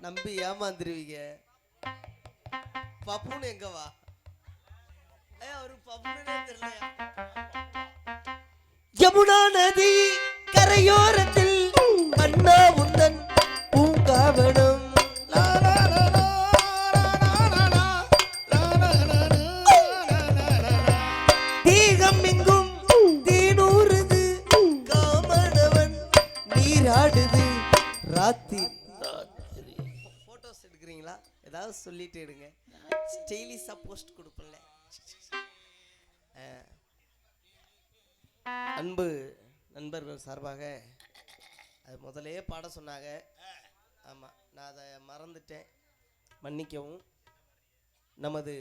நம்பி ஏமாந்துருவீங்க. பப்புன்னு எங்க வா? அவரு அவருக்கு பப்புனே யமுனா நதி கரையோரத்தில் சொல்லிட்டு எடுங்க ஸ்டைலிஷாக போஸ்ட் கொடுப்பல அன்பு நண்பர்கள் சார்பாக அது முதலே பாட சொன்னாங்க. ஆமாம் நான் அதை மறந்துட்டேன். மன்னிக்கவும். நமது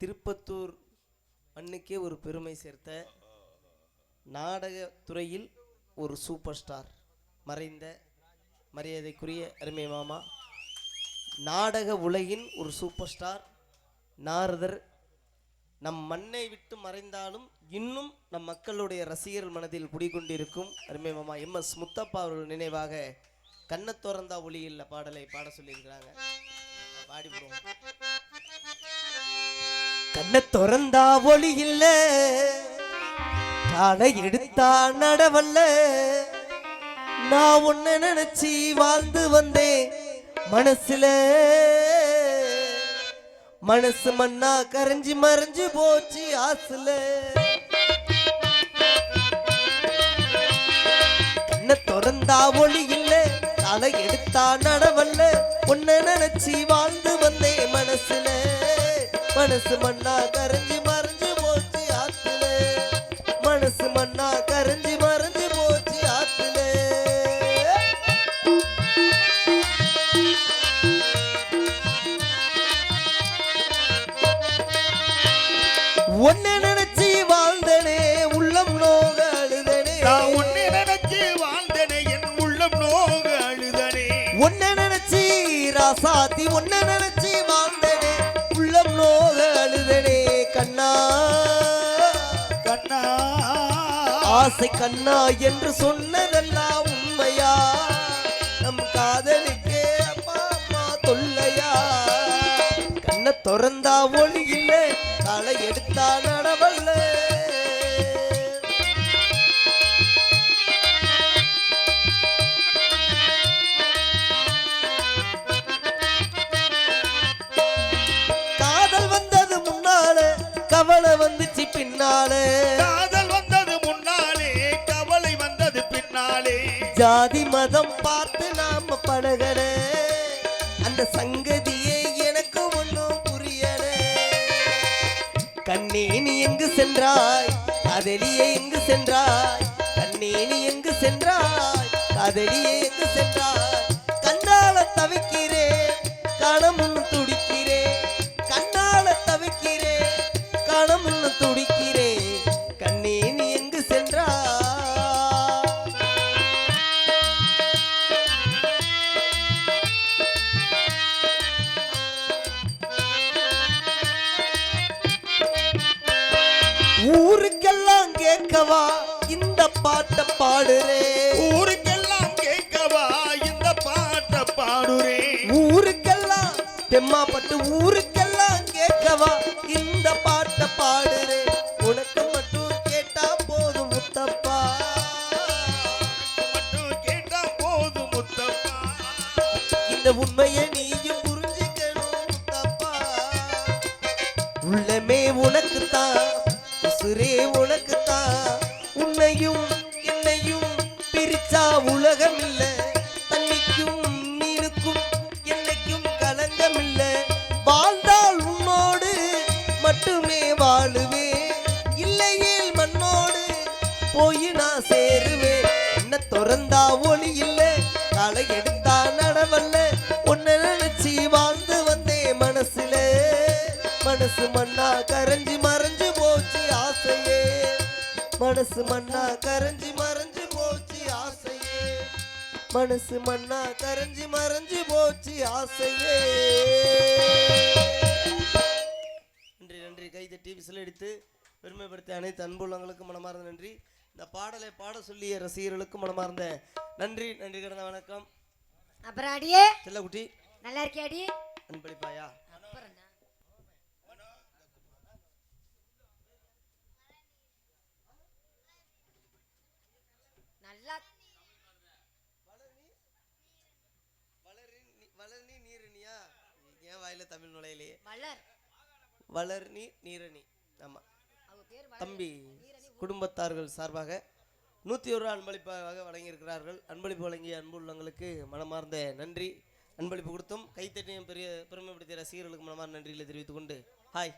திருப்பத்தூர் மண்ணுக்கே ஒரு பெருமை சேர்த்த நாடகத்துறையில் ஒரு சூப்பர் ஸ்டார் மறைந்த மரியாதைக்குரிய அருமை மாமா நாடக உலகின் ஒரு சூப்பர் ஸ்டார் நாரதர். நம் மண்ணை விட்டு மறைந்தாலும் இன்னும் நம் மக்களுடைய ரசிகர்கள் மனதில் குடிகொண்டிருக்கும் அருமை மாமா எம் எஸ் முத்தப்பா அவர்கள் நினைவாக கண்ண ஒளியில் பாடலை பாட சொல்லியிருக்கிறாங்க. பாடி போடுவோம் கண்ண திறந்தா ஒளி இல்ல காலை எடுத்தா நடவல்ல. நான் உன்னை நினைச்சி வாழ்ந்து வந்தேன். மனசுல. மனசு மண்ணா கரைஞ்சி மறைஞ்சு போச்சு ஆசுல. என்ன திறந்தா ஒளி இல்ல தலை எடுத்தா நடவல்ல. உன்னை நினைச்சி வாழ்ந்து வந்தேன் மனசுல. மனசு மண்ணா கரைஞ்சு நினைச்சு வாழ்ந்தனே உள்ளம் நோக அழுதனே கண்ணா. கண்ணா. ஆசை கண்ணா என்று சொன்னதெல்லாம் உண்மையா? நம் காதலுக்கே அப்பா அம்மா தொல்லையா? கண்ணை திறந்தா ஒளி இல்லை களை எடுத்தா நடவல்ல. கவலை வந்துச்சு பின்னால. காதல் வந்தது முன்னாலே கவலை வந்தது பின்னாலே. ஜாதி மதம் பார்த்து நாம பழகல. அந்த சங்கதியே எனக்கு ஒன்றும் புரியல. கண்ணே நீ எங்கு சென்றாய்? காதலியே எங்கு சென்றாய்? கண்ணே நீ எங்கு சென்றாய்? காதலியே எங்கு சென்றாய்? தெம்மாப்பட்டு ஊருக்கெல்லாம் கேட்கவா? இந்த பாட்டை பாடுறே. உனக்கு மட்டும் கேட்டா போதும் முத்தப்பா. மட்டும் கேட்டா போதும் முத்தப்பா இந்த உண்மையை நீயும் புரிஞ்சுக்கணும் முத்தப்பா. உள்ளமே உனக்குத்தான் உசுரே உனக்குத்தான். உன்னையும் என்னையும் பிரிச்சா உலகம் இல்லை வாழுவே. இல்லையேல் மண்ணோடு போய் நான் சேருவேன் என்ன திறந்தா ஒளி இல்லை களை எடுத்தா நடவல்ல. உன்னை நினைச்சி வாழ்ந்து வந்தேன் மனசுல. மனசு மண்ணா கரைஞ்சி மறைஞ்சு போச்சு ஆசையே. மனசு மண்ணா கரைஞ்சி மறைஞ்சு போச்சு ஆசையே. மனசு மண்ணா கரைஞ்சி மறைஞ்சு போச்சு ஆசையே. எடுத்து பெருமைப்படுத்திய அனைத்து அன்புள்ளவங்களுக்கும் மனமார்ந்த நன்றி. இந்த பாடலை பாட சொல்லிய ரசிகர்களுக்கும் மனமார்ந்த நன்றி. நன்றி கடந்த வணக்கம். அப்புறம் அடியே. செல்லக்குட்டி நல்லா இருக்கியா அடி? அன்பளிப்பாயா? அப்புறம் என்ன? நல்லா வளர்னி நீரணியா? ஏன் வாயில தமிழ் நுழையிலே மலர் வளர்னி நீரணி. தம்பி குடும்பத்தார்கள் சார்பாக நூற்றி ஒரு அன்பளிப்பாக வழங்கியிருக்கிறார்கள். அன்பளிப்பு வழங்கிய அன்பு உள்ளங்களுக்கு மனமார்ந்த நன்றி. அன்பளிப்பு கொடுத்தும் கைத்தட்டியும் பெரிய பெருமைப்படுத்திய ரசிகர்களுக்கு மனமார்ந்த நன்றிகளை தெரிவித்துக் கொண்டு ஹாய்.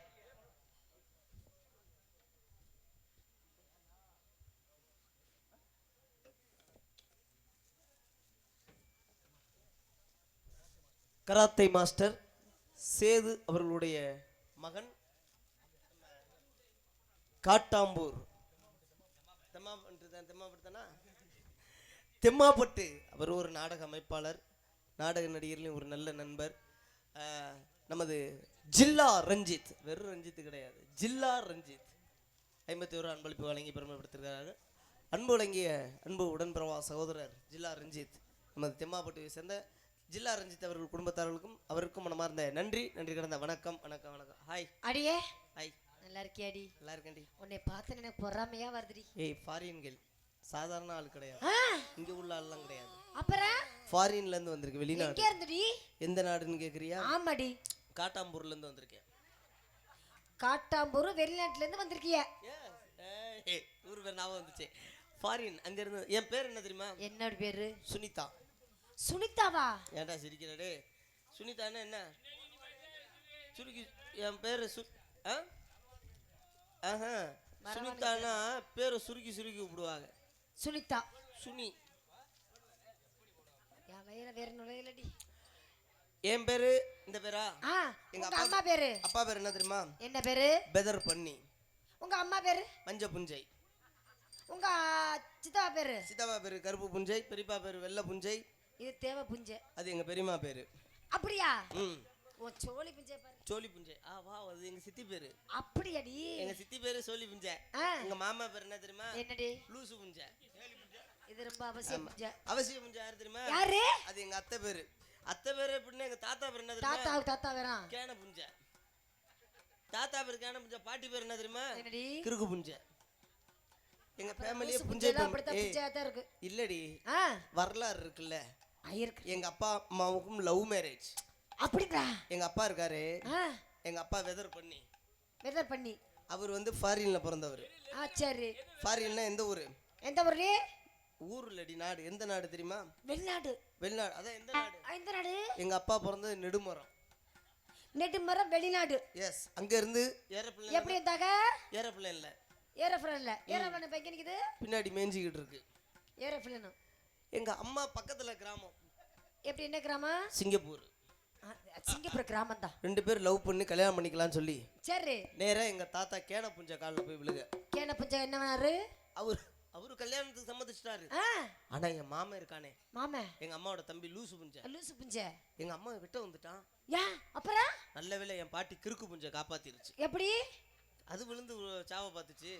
கராத்தே மாஸ்டர் சேது அவர்களுடைய மகன் காட்டாம்பூர். தெம்மாப்பட்டு தெம்மாப்பட்டு அவர் ஒரு நாடக அமைப்பாளர் நாடக நடிகர்லையும் ஒரு நல்ல நண்பர். நமது ஜில்லா ரஞ்சித் வெறும் ரஞ்சித் கிடையாது ஜில்லா ரஞ்சித். ஐம்பத்தி ஒரு அன்பளிப்பு வழங்கி பெருமைப்படுத்திருக்கிறார்கள். அன்பு வழங்கிய அன்பு உடன்பிறவா சகோதரர் ஜில்லா ரஞ்சித் நமது தெம்மாப்பட்டுவை சேர்ந்த ஜில்லா ரஞ்சித் அவர்கள் குடும்பத்தார்களுக்கும் அவருக்கும் மனமார்ந்த நன்றி நன்றி கடந்த வணக்கம் வணக்கம் வணக்கம். ஹாய் அடியே. ஹாய் நல்லா இருக்கியா அடி நல்லா இருக்கேன்டி. உன்னை பார்த்து எனக்கு பொறாமையா வருதுடி. ஏய் ஃபாரின்கள் சாதாரண ஆள் கிடையாது. இங்க உள்ள ஆள்லாம் கிடையாது. அப்புறம்? ஃபாரின்ல இருந்து வந்திருக்கு வெளிநாடு. எங்க இருந்துடி? எந்த நாடுன்னு கேக்குறியா? ஆமாடி. காட்டாம்பூர்ல இருந்து வந்திருக்கேன். காட்டாம்பூர் வெளிநாட்டுல இருந்து வந்திருக்கிய. ஊர் பேர் ஞாபகம் வந்துச்சு. ஃபாரின் அங்க இருந்து என் பேர் என்ன தெரியுமா? என்னோட பேரு? சுனிதா. சுனிதாவா? ஏன்டா சிரிக்கிறடே சுனிதான்னா என்ன? சுருக்கி என் பேரு சு ஆ? ஆஹா. சுனிதானா பேரை சுருக்கி சுருக்கி கூப்பிடுவாங்க சுனிதா. சுனி. என் வயிற வேற நுழையலடி. என் பேரு? இந்த பேரா? ஆ எங்க உங்க அம்மா பேரு? அப்பா பேர் என்ன தெரியுமா? என்ன பேரு? பெதர் பண்ணி உங்க அம்மா பேரு? மஞ்ச புஞ்சை. உங்க சித்தா பேரு? சித்தப்பா பேரு கருப்பு புஞ்சை பெரியப்பா பேரு வெள்ளை புஞ்சை. இது தேவை புஞ்சை. அது எங்க பெரியம்மா பேரு. அப்படியா? ம். உன் சோழி புஞ்சை பாரு. சோழி புஞ்சை. ஆ வா அது எங்க சித்தி பேரு. அப்படியாடி. எங்க சித்தி பேரு சோழி புஞ்சை. எங்க மாமா பேர் என்ன தெரியுமா? என்னடி? லூசு புஞ்சை. இது ரொம்ப அவசியம் புஞ்சை. அவசியம் புஞ்சை யாரு தெரியுமா? யாரு? அது எங்க அத்தை பேரு. அத்தை பேரு எப்படின்னா எங்க தாத்தா பேர் என்ன தெரியுமா? தாத்தா தாத்தா வேறான் கேன புஞ்சை. தாத்தா பேர் கேன புஞ்சை. பாட்டி பேர் என்ன தெரியுமா? என்னடி? கிறுக்கு புஞ்சை. எங்க ஃபேமிலியே புஞ்சை அப்படித்தான் புஞ்சையா தான் இருக்கு. இல்லடி. வரலாறு இருக்குல்ல. எங்க அப்பா அம்மாவுக்கும் லவ் மேரேஜ். அப்படிங்களா? எங்க அப்பா இருக்காரு. எங்க அப்பா வெதர் பண்ணி. வெதர் பண்ணி. அவர் வந்து ஃபாரின்ல பிறந்தவர். ஆ சரி. ஃபாரின்னா எந்த ஊரு? எந்த ஊர்லி ஊர்? இல்லடி நாடு. எந்த நாடு தெரியுமா? வெளிநாடு. வெளிநாடு. அதான் எந்த நாடு? எந்த நாடு? எங்க அப்பா பிறந்தது நெடுமரம். நெடுமரம் வெளிநாடு. எஸ் அங்க இருந்து ஏரோப்ளேன் எப்படி இருந்தாங்க? ஏரோப்ளேன்ல. ஏரோஃபிளன்ல ஏரோஃபிளன் இப்போ எங்க நிக்குது? பின்னாடி மேய்ஞ்சிக்கிட்டு இருக்கு. ஏரோஃபிளன் எங்க அம்மா பக்கத்துல கிராமம். எப்படி என்ன கிராமம்? சிங்கப்பூர். சிங்கப்பூர் கிராமம் தான் ரெண்டு பேர் லவ் பண்ணி கல்யாணம் பண்ணிக்கலாம்னு சொல்லி. சரி. நேரா எங்க தாத்தா கேன புஞ்ச காலில் போய் விழுக. கேன புஞ்சா என்ன வேணாரு அவர் அவரு கல்யாணத்துக்கு சம்மதிச்சிட்டாரு. ஆனா என் மாமன் இருக்கானே. மாமே. எங்க அம்மாவோட தம்பி லூசு புஞ்ச. லூசு புஞ்ச. எங்க அம்மா விட்ட வந்துட்டான். ஏன் அப்புறம்? நல்ல வேளை என் பாட்டி கிறுக்கு புஞ்ச காப்பாத்திருச்சு. எப்படி? அது விழுந்து சாவை பார்த்துச்சு.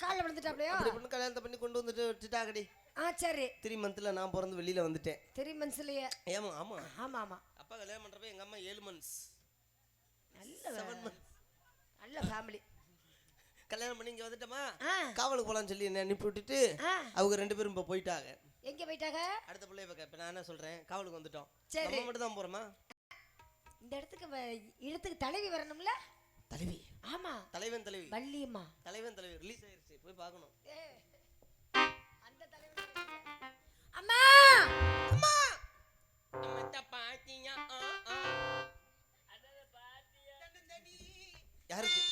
காலில் விழுந்துட்டாப்லையோ? அப்படி பண்ணி கல்யாணத்தை பண்ணி கொண்டு வந்துட்டு வச்சுட்டாங்கடி ஆ சரி. த்ரீ மந்த்ல நான் பிறந்து வெளியில வந்துட்டேன். த்ரீ மந்த்ஸ்லயே ஏமா ஆமா. ஆமா ஆமா. அப்பா கல்யாணம் பண்றப்ப எங்க அம்மா ஏழு மந்த்ஸ் நல்ல செவன் மந்த்ஸ் நல்ல ஃபேமிலி கல்யாணம் பண்ணி இங்க வந்துட்டோமா? காவலுக்கு போலாம்னு சொல்லி என்ன அனுப்பி விட்டுட்டு அவங்க ரெண்டு பேரும் இப்போ போயிட்டாங்க. எங்க போயிட்டாங்க? அடுத்த பிள்ளைய பார்க்க. இப்போ நான் என்ன சொல்றேன்? காவலுக்கு வந்துட்டோம். சரி. மட்டும் தான் போறோமா? இந்த இடத்துக்கு இடத்துக்கு தலைவி வரணும்ல? தலைவி. ஆமா. தலைவன் தலைவி. வள்ளியம்மா. தலைவன் தலைவி. ரிலீஸ் ஆயிருச்சு. போய் பார்க்கணும். அந்த தலைவி அம்மா! அம்மா! அம்மா பாத்தீங்க யாருக்கு?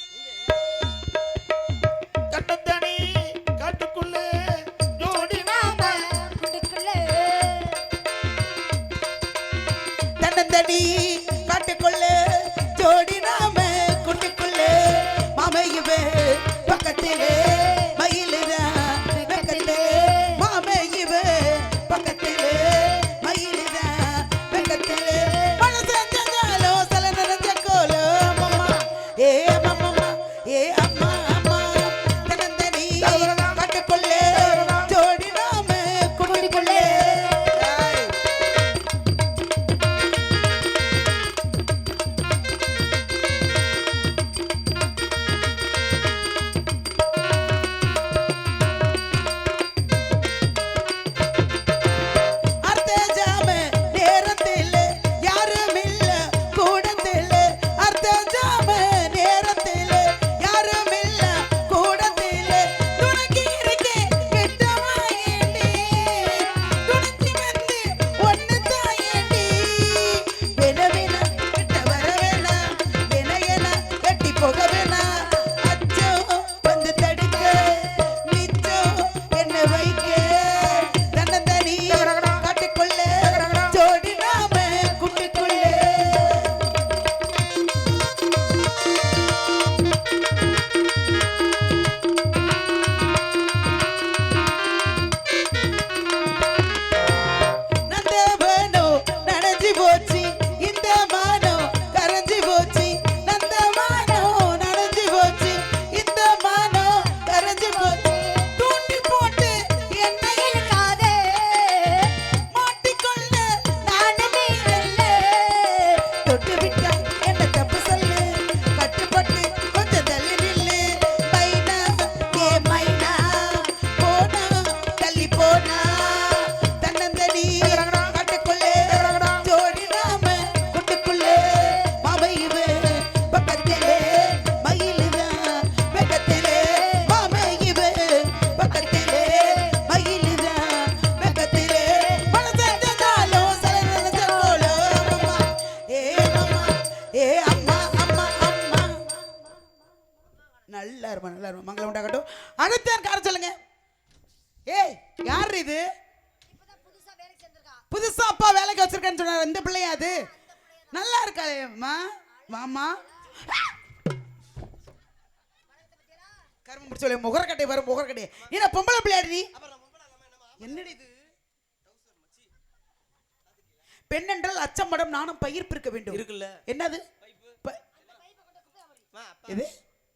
பெண் என்றால் அச்சம் மடம் நானும் பயிர் பிறக்க வேண்டும். இருக்குல்ல. என்னது?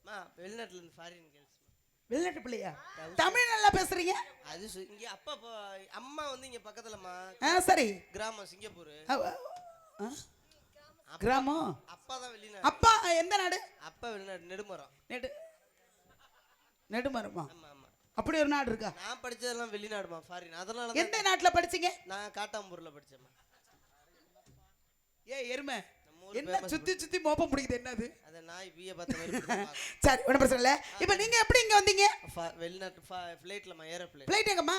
மா, வெளிநாட்டுல இருந்து ஃபாரின் வெளிநாட்டு பிள்ளையா? தமிழ் நல்லா பேசுறீங்க? அது இங்க அப்பா அம்மா வந்து இங்க பக்கத்துலமா சரி. கிராமம் சிங்கப்பூர்? கிராமம்? அப்பா தான் வெளிநாடு. அப்பா எந்த நாடு? அப்பா வெளிநாடு நெடுமரம். நெடு நெடுமரமா? அப்படி ஒரு நாடு இருக்கா? நான் படிச்சதெல்லாம் வெளிநாடுமா ஃபாரின் அதனால தான் எந்த நாட்டுல படிச்சீங்க? நான் காட்டாம்பூர்ல படிச்சேம்மா. ஏ எருமை. என்ன சுத்தி சுத்தி மோப்பம் பிடிக்குது என்னது? அதை நாய் பிய பார்த்த மாதிரி. சரி ஒன்றும் பிரச்சனை இல்லை. இப்போ நீங்க எப்படி இங்க வந்தீங்க? வெளிநாட்டு ஃப்ளைட்லம்மா ஏரோப்ளேன். பிளைட் எங்கம்மா?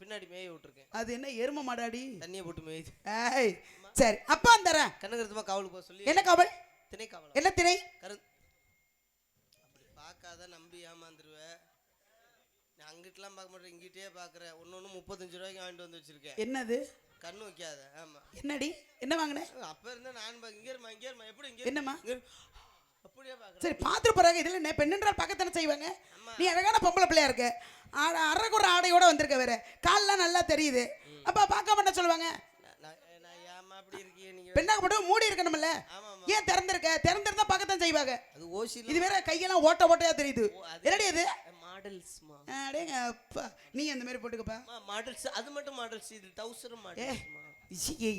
பின்னாடி மேய விட்டுருக்கேன். அது என்ன எருமை மாடாடி? தண்ணியை போட்டு மேயுது. ஏய் சரி அப்பா தரேன். கனகரத்துமா காவலுக்கு போக சொல்லி. என்ன காவல்? திணை காவலம் என்ன திணை? கரு அப்படி பார்க்காத நம்பி ஏமாந்துருவேன் நான் அங்கிட்டலாம் பார்க்க மாட்டேன் இங்கிட்டே பார்க்குறேன். ஒன்று ஒன்று முப்பத்தஞ்சு ரூபாய்க்கு வாங்கிட்டு வந்து வச்சிருக்கேன். என்னது? கண்ணு வைக்காத ஆமா. என்னடி? என்ன வாங்கின? அப்ப இருந்தா நான் இங்க இருமா இங்க இருமா எப்படி இங்க என்னம்மா. அப்படியே சரி பார்த்துட்டு போறாங்க. இதுல என்ன பெண்ணுன்றால் பார்க்கத்தானே செய்வாங்க? நீ அழகான பொம்பளை பிள்ளையா இருக்க. ஆட அரைக்குற ஆடையோட வந்திருக்க வேற. கால்லாம் நல்லா தெரியுது. அப்பா பார்க்காம என்ன சொல்லுவாங்க. பெண்ணாக போட்டு மூடி இருக்கணும்ல? ஏன் திறந்திருக்க? திறந்திருந்தா பார்க்கத்தான் செய்வாங்க. அது ஓசியில் இது வேற கையெல்லாம் ஓட்ட ஓட்டையா தெரியுது. என்னடி இது மாடல்ஸ்மா அடேங்க அப்பா. நீ அந்த மாதிரி போட்டுக்கப்பா. மாடல்ஸ் அது மட்டும் மாடல்ஸ் இது டவுசரும் மாடல்ஸ்மா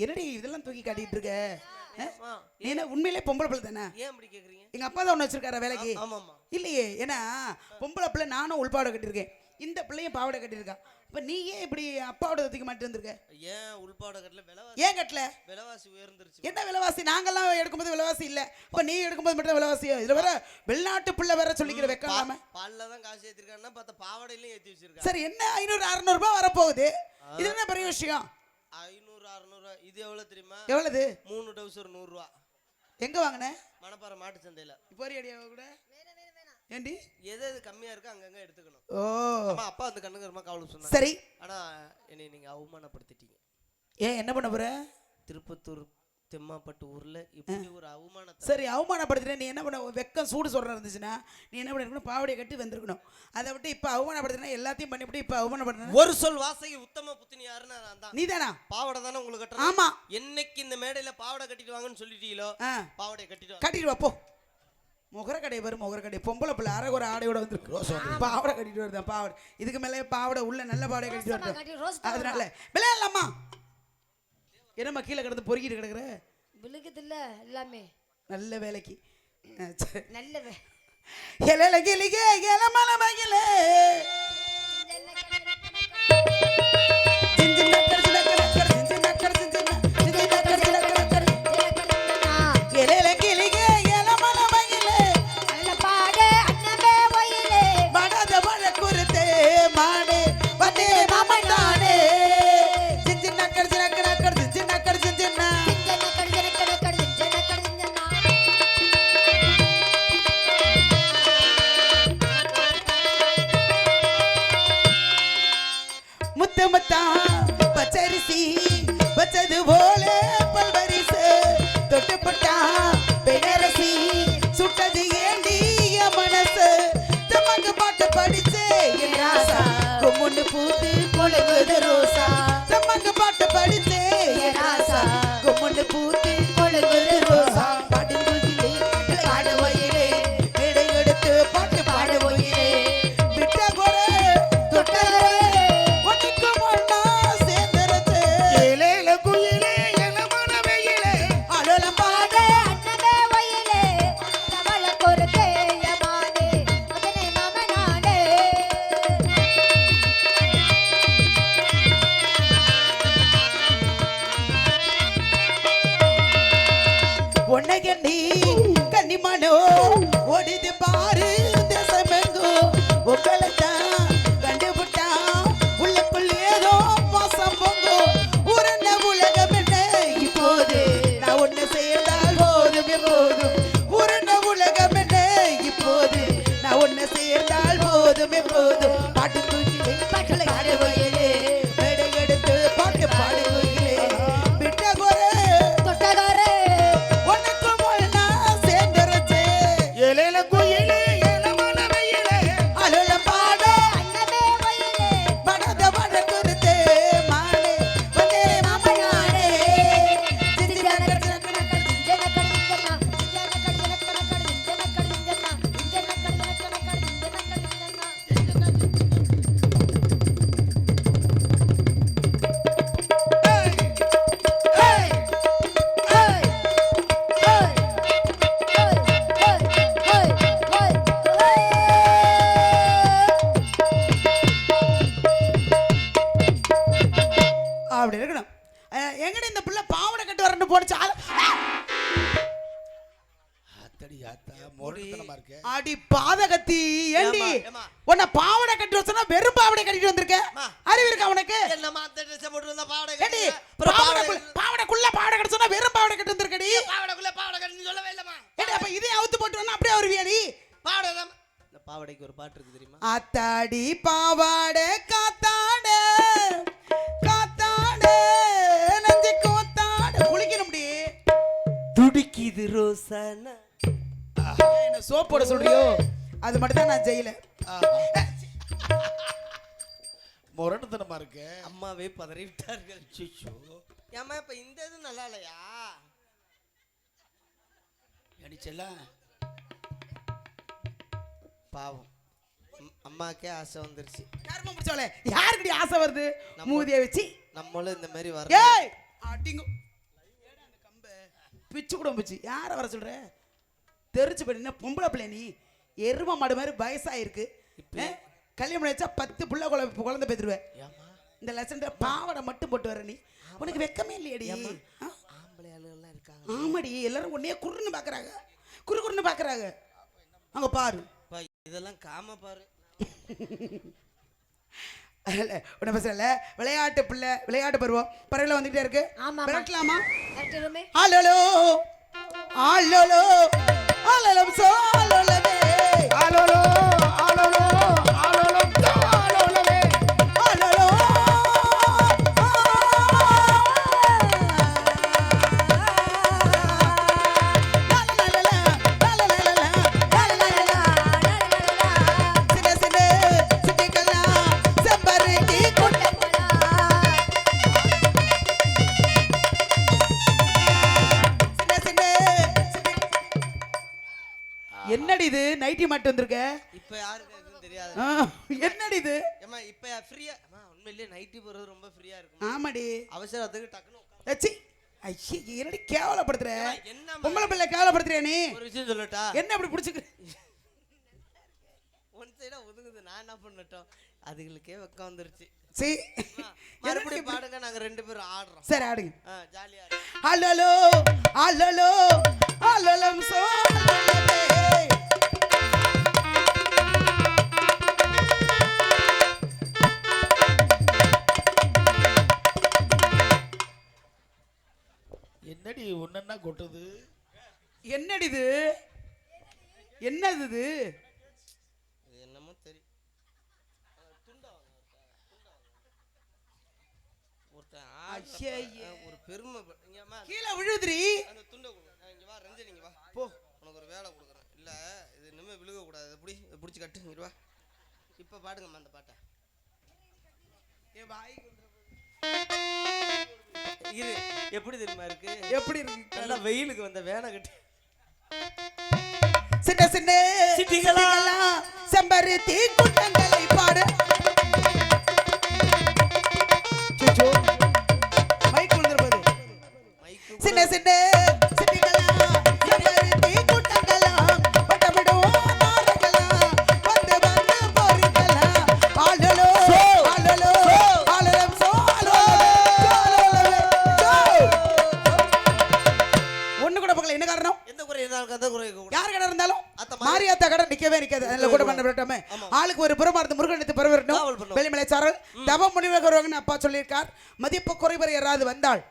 என்னடி இதெல்லாம் தூக்கி காட்டிட்டு இருக்க? என்ன உண்மையிலே பொம்பளை பிள்ளை தானே? ஏன் அப்படி கேக்குறீங்க? எங்க அப்பா தான் ஒன்று வச்சிருக்காரா வேலைக்கு? இல்லையே ஏன்னா பொம்பளை பிள்ளை நானும் உள்பாவடை கட்டியிருக்கேன். இந்த பிள்ளையும் பாவாடை கட்டியிருக்கா. இப்போ நீ ஏன் இப்படி அப்பாவோட தூக்கி மாட்டி வந்திருக்க ஏன் உள்பாட கட்டல? விலைவாசி ஏன் கட்டல? விலைவாசி உயர்ந்துருச்சு. என்ன விலைவாசி? நாங்கெல்லாம் எடுக்கும்போது விலைவாசி இல்ல. இப்போ நீ எடுக்கும்போது மட்டும் விலைவாசி இதுல வேற வெளிநாட்டு பிள்ளை வேற சொல்லிக்கிற வெக்கம் பால்ல தான் காசு ஏத்திருக்காங்கன்னா பார்த்தா பாவாடையிலும் ஏத்தி வச்சிருக்காங்க சரி என்ன ஐநூறு அறுநூறுபா வரப்போகுது? இது என்ன பெரிய விஷயம்? ஐநூறு அறுநூறு இது எவ்வளவு தெரியுமா? எவ்வளவு? மூணு டவுசர் நூறுரூவா எங்க வாங்கின? மணப்பாறை மாட்டு சந்தையில. இப்போ கூட. ஏண்டி? எது எது கம்மியா இருக்கோ அங்கங்க எடுத்துக்கணும். ஓ. அப்பா வந்து கண்ணுங்கரமா காவலுக்கு சொன்னாங்க. சரி. ஆனா என்னை நீங்க அவமானப்படுத்திட்டீங்க. ஏன் என்ன பண்ண போற? திருப்பத்தூர் தெம்மாப்பட்டு ஊர்ல இப்படி ஒரு அவமானத்தை சரி அவமானப்படுத்துறேன் நீ என்ன பண்ண வெக்கம் சூடு சொல்ற இருந்துச்சுன்னா நீ என்ன பண்ணிருக்கணும் பாவடையை கட்டி வந்திருக்கணும். அதை விட்டு இப்போ அவமானப்படுத்தினா எல்லாத்தையும் பண்ணிவிட்டு இப்போ அவமானப்படுத்தினா ஒரு சொல் வாசகி உத்தம புத்தினி யாருன்னா நான் தான். நீதானா? பாவாடை தானே உங்களுக்கு கட்டணும் ஆமா. என்னைக்கு இந்த மேடையில பாவாடை கட்டிட்டு வாங்கன்னு சொல்லிட்டீங்களோ பாவாடையை கட்டிட்டு. கட்டிட்டு வா போ. முகர கடை வரும் முகர கடை பொம்பளை பிள்ளை அரை ஒரு ஆடையோட வந்துருக்கு பாவடை கட்டிட்டு வருதான் பாவடை. இதுக்கு மேலே பாவடை உள்ள நல்ல பாவடை கட்டிட்டு ரோஸ் அதனால விளையாடலாமா? என்னம்மா கீழே கிடந்து பொறுக்கிட்டு கிடக்குற? விழுகுது இல்ல எல்லாமே. நல்ல வேலைக்கு. நல்லது எலல கிளிகே எலமல மகிலே அடி பாதகத்தி ஏண்டி. உன்னை பாவடை கட்டி வச்சனா வெறும் பாவடை கட்டிட்டு வந்திருக்க. அறிவு இருக்கா உனக்கு? என்னம்மா அந்த ட்ரெஸ் போட்டு வந்தா பாவாடை ஏண்டி பாவடைக்குள்ள பாவடைக்குள்ள பாவடை கட்டி சொன்னா வெறும் பாவடை கட்டி வந்திருக்கடி. பாவாடைக்குள்ள பாவாடை கட்டின்னு சொல்லவே இல்லம்மா. ஏண்டி அப்ப இதே அவுத்து போட்டு வந்தா அப்படியே வருவியா நீ? பாவாடை தான். இந்த பாவாடைக்கு ஒரு பாட்டு இருக்கு தெரியுமா? அத்தாடி பாவாடை காத்தாட காத்தாட நெஞ்சு கூத்தாட. குளிக்கணும்டி துடிக்குது ரோசானா. என்ன சோப் போட சொல்றியோ? அது மட்டும் தான் நான் செய்யல முரட்டுத்தனமா இருக்கு. அம்மாவே பதறி விட்டார்கள். சிச்சோ ஏம்மா இப்ப இந்த இது நல்லா இல்லையா? அடிச்செல்லா பாவம். அம்- அம்மாக்கே ஆசை வந்துருச்சு. கர்மம் முடிச்சவளே யாருக்குடி ஆசை வருது? மூதிய வச்சு. நம்மளும் இந்த மாதிரி வர ஏய் அடிங்க. ஏடா அந்த கம்பை பிச்சு கூட பிச்சு. யாரை வர சொல்ற? தெரிச்சு பண்ணின பொம்பளை பிள்ளை நீ. எரும மாடு மாதிரி வயசாயிருக்கு? கல்யாணம் வச்சா பத்து புள்ள குழந்தை குழந்தை பெற்றுருவேன். இந்த லட்சண்ட பாவாடை மட்டும் போட்டு வர நீ. உனக்கு வெக்கமே இல்லையடி? ஆம்பளை ஆளுகள்லாம் இருக்காங்க. ஆமாடி எல்லாரும் உன்னையே குருன்னு பாக்குறாங்க. குறு குறுன்னு பாக்குறாங்க. அங்க பாரு. இதெல்லாம் காம பாரு. உன்னை பேசுறல விளையாட்டு பிள்ளை விளையாட்டு பருவம். பறவைல வந்துட்டே இருக்கு. விரட்டலாமா? கரெக்டுமே ஆலோலோ ஆலோலோ ஆலோலம் alô, alô! யாருக்கு எதுவும் தெரியாது. என்னடி இது? ஏம்மா இப்ப ஃப்ரீயா அம்மா உண்மையிலேயே நைட்டி போறது ரொம்ப ஃப்ரீயா இருக்கும். ஆமாடி. அவசரத்துக்கு டக்குனு ஏச்சி ஐயே என்னடி கேவலப்படுத்துற? என்னம்மா? பொம்பளை பிள்ளை கேவலப்படுத்துறியா நீ? ஒரு விஷயம் சொல்லட்டா? என்ன அப்படி பிடிச்சிக்க? ஒன் சைடா ஒதுங்குது. நான் என்ன பண்ணட்டும்? அதுகளுக்கே வெக்கம் வந்துருச்சு. சி அம்மா, மறுபடியும் பாடுங்க. நாங்க ரெண்டு பேரும் ஆடுறோம். சரி ஆடுங்க. ஜாலியா இருக்கு அலலோ அலலோ அலலம் சோலமே ஒன்னென்னா கொட்டுது. என்னடி இது என்னது இது என்னமோ தெரியும் ஒருத்தன். ஒரு பெருமை கீழே விழுதுரி அந்த துண்டை கொடு. ஆ, இங்க வா ரஞ்சனி இங்க வா. போ. உனக்கு ஒரு வேலை கொடுக்குறேன். இல்ல இது இனிமே விழுக கூடாது இதை புடி இதை பிடிச்சி கட்டு. இங்க வா. இப்ப பாடுங்கம்மா அந்த பாட்டை. இது எப்படி தெரியுமா இருக்கு? எப்படி இருக்கு? நல்லா வெயிலுக்கு வந்த வேனை கட்டி. சின்ன சின்ன சிட்டிகளா. சிட்டிகளா, செம்பருத்தி கூட்டங்களை யாராவது வந்தாள்.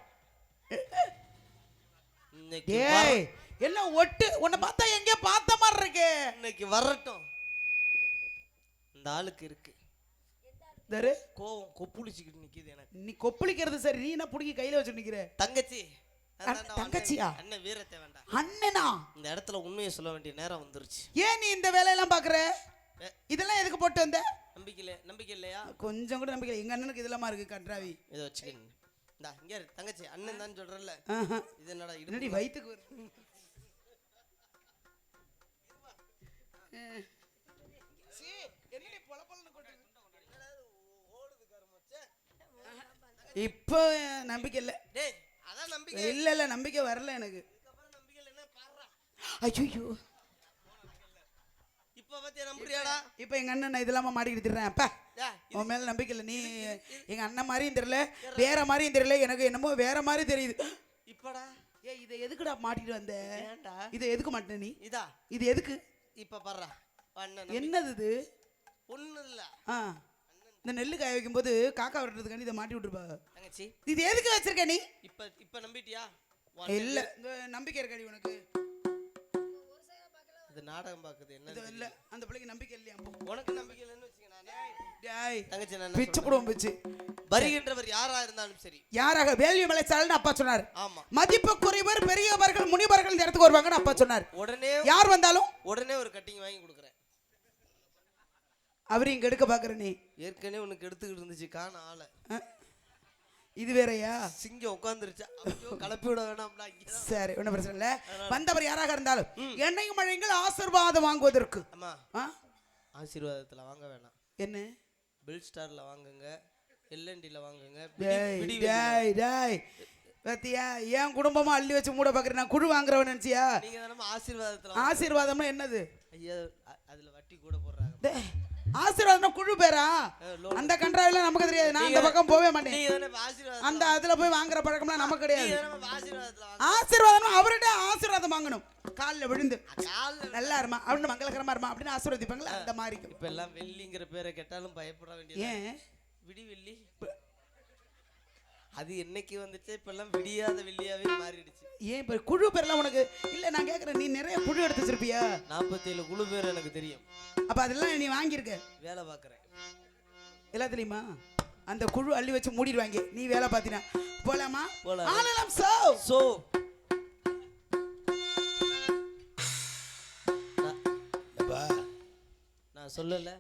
இன்னைக்கு ஏய் என்ன ஒட்டு. உன்னை பார்த்தா எங்கேயோ பார்த்த மாதிரி இருக்கு. இன்னைக்கு வரட்டும். இந்த ஆளுக்கு இருக்கு. தரு கோவம் கொப்புளிச்சுக்கிட்டு நிக்குது எனக்கு. நீ கொப்பளிக்கிறது சரி. நீ என்ன புடிக்கி கையில வச்சு நிக்கிற? தங்கச்சி. தங்கச்சியா? அண்ணன் வீரத்தை வேண்டாம். அண்ணனா? இந்த இடத்துல உண்மையை சொல்ல வேண்டிய நேரம் வந்துருச்சு. ஏன் நீ இந்த வேலையெல்லாம் பாக்குற. இதெல்லாம் எதுக்கு போட்டு வந்த? நம்பிக்கை நம்பிக்கை இல்லையா? கொஞ்சம் கூட நம்பிக்கை. எங்க அண்ணனுக்கு இதெல்லாம் இருக்கு கன்றாவி? இதை வச்சுக்கங்க. இந்தா இங்க இரு, தங்கச்சி அண்ணன் தான் சொல்றேன்ல. ஆஹா. இது என்னடா பொல பொலன்னு கொட்டுது? இப்போ நம்பிக்கை இல்லை. டேய் அதான் நம்பிக்கை. இல்ல இல்ல நம்பிக்கை வரல எனக்கு. ஐயோ இப்ப பத்தியா நம்புறியாடா இப்போ எங்க அண்ணன் நான் இதெல்லாம திடுறேன் அப்பா உன் மேல நம்பிக்கை இல்லை. நீ எங்க அண்ணன் மாதிரியும் தெரியல. வேற மாதிரியும் தெரியல. எனக்கு என்னமோ வேற மாதிரி தெரியுது. இப்படா. ஏய் இதை எதுக்குடா மாட்டிட்டு வந்த? ஏன்டா? இதை எதுக்கு மாட்டின நீ? இதா. இது எதுக்கு? இப்ப நம்பி- என்னது இது? ஒண்ணும் இல்ல. ஆ. இந்த நெல்லு காய வைக்கும்போது காக்கா விட்டுறதுக்காண்டி இதை மாட்டி விட்டுருப்பாங்க தங்கச்சி. இது எதுக்கு வச்சிருக்க நீ? இப்ப இப்ப நம்பிட்டியா? இல்ல. நம்பிக்கை இருக்காடி உனக்கு. இது நாடகம் பாக்குது என்ன இல்ல அந்த பிள்ளைக்கு நம்பிக்கை இல்லையா. உனக்கு நம்பிக்கை இல்லைன்னு வச்சுக்க நானே டேய். தங்கச்சி நான் பிச்சு? போடுவோம் பிச்சு. வருகின்றவர் யாரா இருந்தாலும் சரி. யாராக? வேள்வி மலைச்சாலன்னு அப்பா சொன்னார். ஆமா. மதிப்புக்குரியவர் பெரியவர்கள் முனிவர்கள் இந்த இடத்துக்கு வருவாங்கன்னு அப்பா சொன்னார். உடனே யார் வந்தாலும்? உடனே ஒரு கட்டிங் வாங்கி கொடுக்குறேன். அவரையும் கெடுக்க பாக்குற நீ. ஏற்கனவே உனக்கு எடுத்துக்கிட்டு இருந்துச்சு காண ஆளை? இது வேறயா? சிங்கம் உட்காந்துருச்சா கலப்பி விட இங்கதான். சரி ஒன்றும் பிரச்சனை இல்லை. வந்தவர் யாராக இருந்தாலும் என்னையும் மழைங்கள் ஆசீர்வாதம் வாங்குவதற்கு. அம்மா ஆ? ஆசீர்வாதத்துல வாங்க வேணாம். என்ன? பில் ஸ்டார்ல வாங்குங்க எல்என்டில வாங்குங்க டேய் டேய் பாத்தியா ஏன் குடும்பமா அள்ளி வச்சு மூட பாக்குறேன் நான் குழு வாங்குறவன் நினைச்சியா? நீங்க தானே ஆசீர்வாதத்துல ஆசீர்வாதம்னா என்னது? ஐயா அதுல வட்டி கூட போடுறாங்க. டேய், ஆசீர்வாதம்னா குழு பேரா. அந்த கன்றாவில நமக்கு தெரியாது. நான் அந்த பக்கம் போவே மாட்டேன். ஆசீர்வாதம் அந்த அதுல போய் வாங்குற பழக்கம்லாம் நமக்கு கிடையாது. ஆசீர்வாதம் அவர்கிட்ட ஆசீர்வாதம் வாங்கணும். காலில் விழுந்து. நல்லா இருமா. அப்படின்னு மங்களகரமா இருமா அப்படின்னு ஆசீர்வதிப்பாங்களா? அந்த மாதிரி இப்ப எல்லாம் வெள்ளிங்கிற பேரை கேட்டாலும் பயப்பட வேண்டியது. ஏன்? விடி வெள்ளி அது என்னைக்கு வந்துச்சு? இப்ப எல்லாம் விடியாத வெள்ளியாவே மாறிடுச்சு. ஏன் இப்ப குழு பேர்லாம் உனக்கு? இல்ல நான் கேக்குறேன் நீ நிறைய குழு எடுத்து வச்சிருப்பியா நாற்பத்தேழு குழு பேர் எனக்கு தெரியும். அப்ப அதெல்லாம் நீ வாங்கியிருக்க. வேலை பார்க்குறேன். எல்லாம் தெரியுமா? அந்த குழு அள்ளி வச்சு மூடிடுவாங்க. நீ வேலை பார்த்தினா. போலாமா? போலாம். ஆனலம் சோ. ஸோ நான் சொல்லல.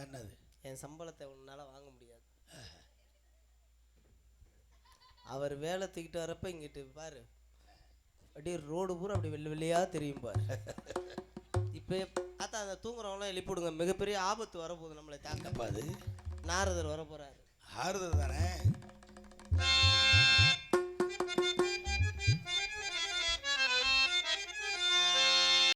என்னது என் சம்பளத்தை உன்னால வாங்க முடியாது. அவர் வேலை தூக்கிட்டு வரப்ப இங்கிட்டு பாரு. அப்படியே ரோடு பூரா அப்படி வெள்ளை வெள்ளையா தெரியும் பாரு. இப்போ பார்த்தா அந்த தூங்குறவங்களாம் எழுப்பிவிடுங்க மிகப்பெரிய ஆபத்து வரப்போகுது நம்மளை தாக்க. என்னப்பா அது? நாரதர் வர போறாரு ஆறுதல் தானே?